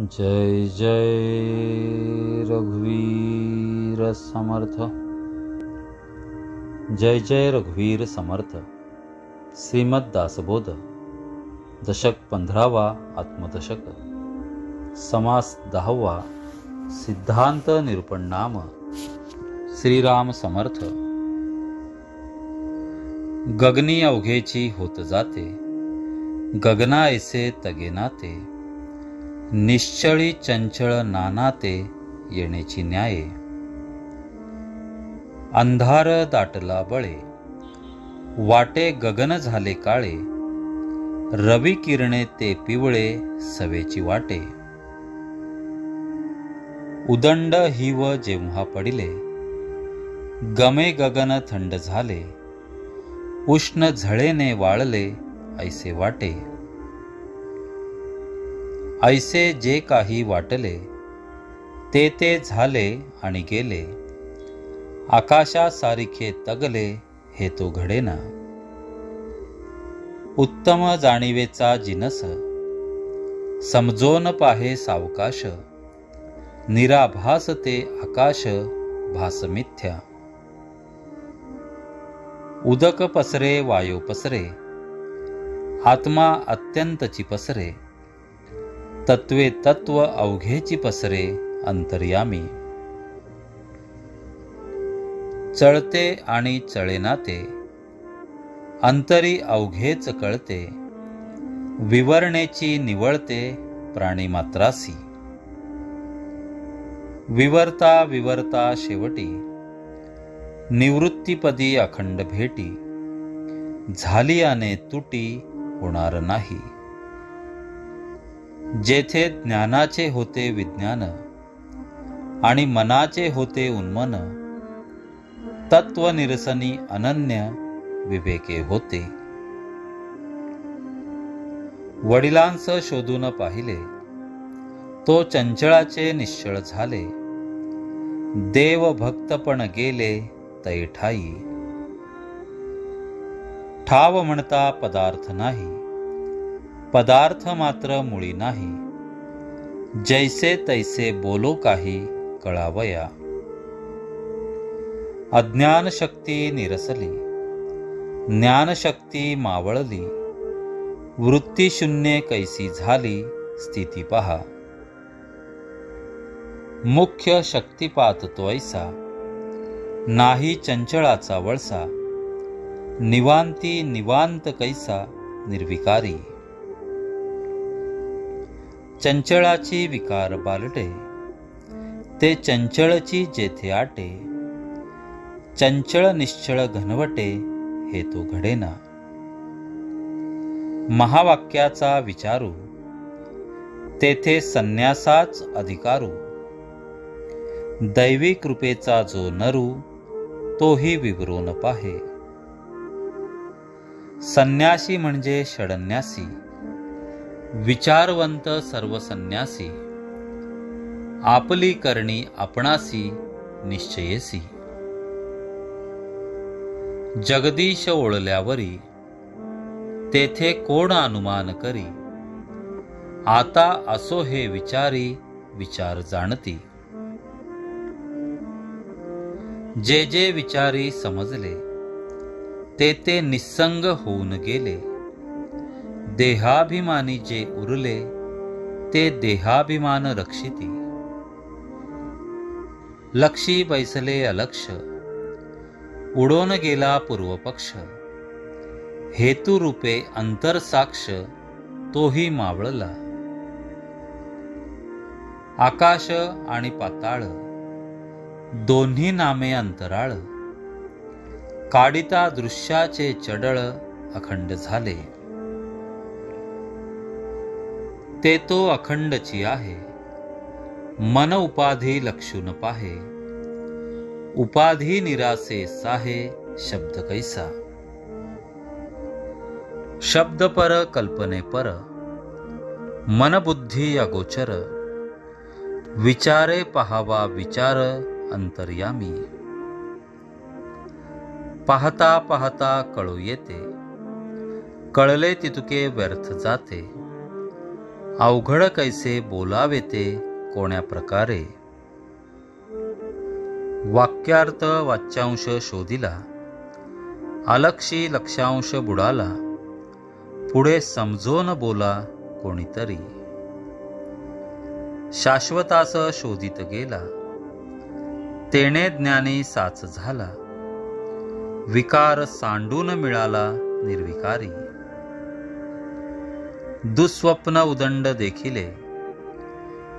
जय जय रघुवीर समर्थ। जय जय रघुवीर समर्थ। श्रीमद दासबोध दशक पंधरावा आत्मदशक। समास दहावा सिद्धांत निरूपण नाम श्रीराम समर्थ। गगनी अवघेची होत जाते। गगना ऐसे तगे नाते। निश्चळी चंचळ नानाते येण्याची न्याये. अंधार दाटला बळे वाटे गगन झाले काळे रवी किरणे ते पिवळे सवेची वाटे. उदंड हिव जेव्हा पडिले गमे गगन थंड झाले उष्ण झळेने वाळले ऐसे वाटे. ऐसे जे काही वाटले ते ते झाले आणि गेले. आकाशासारखे तगले हे तो घडेना. उत्तम जाणीवेचा जिनस समजोन पाहे सावकाश निराभास ते आकाश भास मिथ्या उदक पसरे वायू पसरे आत्मा अत्यंतची पसरे तत्वे तत्व अवघेची पसरे अंतर्यामी. चळते आणि चळेनाते अंतरी अवघेच कळते. विवरणेची निवळते प्राणीमात्रासी विवरता विवरता शेवटी. निवृत्तीपदी अखंड भेटी. झाली आने तुटी होणार नाही. जेथे ज्ञानाचे होते विज्ञान आणि मनाचे होते उन्मन तत्वनिरसनी अनन्य विवेके होते. वडिलांस शोधून पाहिले तो चंचळाचे निश्चळ झाले. देव भक्त पण गेले तैठाई. ठाव म्हणता पदार्थ नाही. पदार्थ मात्र मुळी नाही. जैसे तैसे बोलो काही कळावया. अज्ञान शक्ती निरसली. ज्ञानशक्ती मावळली. वृत्तीशून्य कैसी झाली स्थिती पहा. मुख्य शक्तिपात तो ऐसा नाही चंचळाचा वळसा. निवांती निवांत कैसा निर्विकारी. चंचळाची विकार बालटे. ते चंचळची जेथे आटे. चंचळ निश्चळ घनवटे हे तो घडेना. महावाक्याचा विचारू. तेथे संन्यासाच अधिकारू. दैवी कृपेचा जो नरू तोही विवरून पाहे. संन्यासी म्हणजे षडन्यासी. विचारवंत सर्व संन्यासी आपली करणी आपणासी निश्चयेसी. जगदीश ओळल्यावरी तेथे कोण अनुमान करी? आता असो हे विचारी विचार जाणती. जे जे विचारी समजले ते ते निसंग होऊन गेले. देहाभिमानी जे उरले ते देहाभिमान रक्षिती. लक्षी बैसले अलक्ष उडून गेला पूर्वपक्ष. हेतुरूपे अंतरसाक्ष तोही मावळला. आकाश आणि पाताळ दोन्ही नामे अंतराळ. काडिता दृश्याचे चडळ अखंड झाले. ते तो अखंडची आहे. मन उपाधी लक्षून पाहे. उपाधी निरासे साहे शब्द कैसा. शब्द पर कल्पने पर. मन बुद्धी अगोचर. विचारे पहावा विचार अंतर्यामी. पाहता पाहता कळू येते. कळले तितुके व्यर्थ जाते. अवघड कैसे बोलावे ते कोण्या प्रकारे? वाक्यार्थ वाच्यांश शोधिला अलक्षी लक्षांश बुडाला पुढे समजोन बोला कोणीतरी. शाश्वतास शोधित गेला तेने ज्ञानी साच झाला विकार सांडून मिळाला निर्विकारी. दुःस्वप्न उदंड देखिले.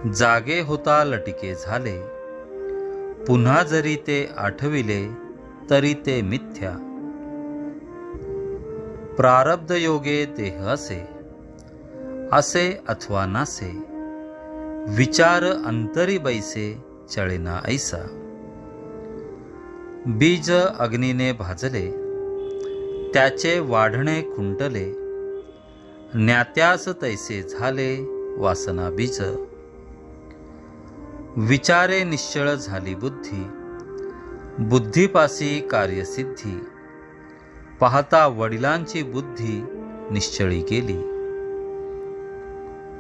जागे होता लटिके झाले. पुन्हा जरी ते आठविले तरी ते मिथ्या. प्रारब्ध योगे देह असे असे अथवा नासे. विचार अंतरी बैसे चळेना ऐसा. बीज अग्नीने भाजले त्याचे वाढणे खुंटले ज्ञात्यास तैसे झाले वासना बीज. विचारे निश्चळ झाली बुद्धी. बुद्धीपासी कार्यसिद्धी. पाहता वडिलांची बुद्धी निश्चळी केली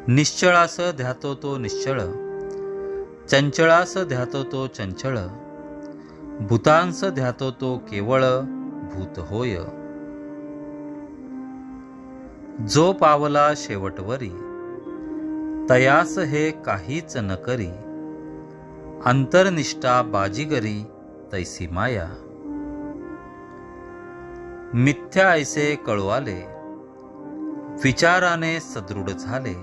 निश्चळास ध्यातो तो निश्चळ. चंचळास ध्यातो तो चंचळ. भूतांस ध्यातो तो केवळ भूत होय. जो पावला शेवटवरी तयास हे काहीच न करी अंतर्निष्ठा बाजीगरी तैसी माया. मिथ्या ऐसे कळवाले विचाराने सदृढ झाले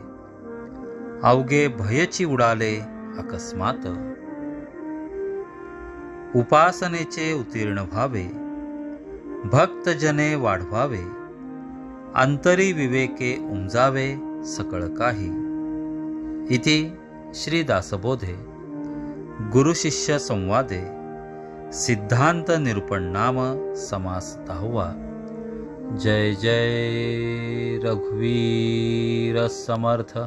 अवघे भयची उडाले अकस्मात. उपासनेचे उत्तीर्ण व्हावे भक्तजने वाढवावे अंतरी विवेके उमजावे सकळ काही. इति श्रीदासबोधे. गुरुशिष्य संवादे. सिद्धांत निरूपण नाम समास दहावा जय जय रघुवीर समर्थ.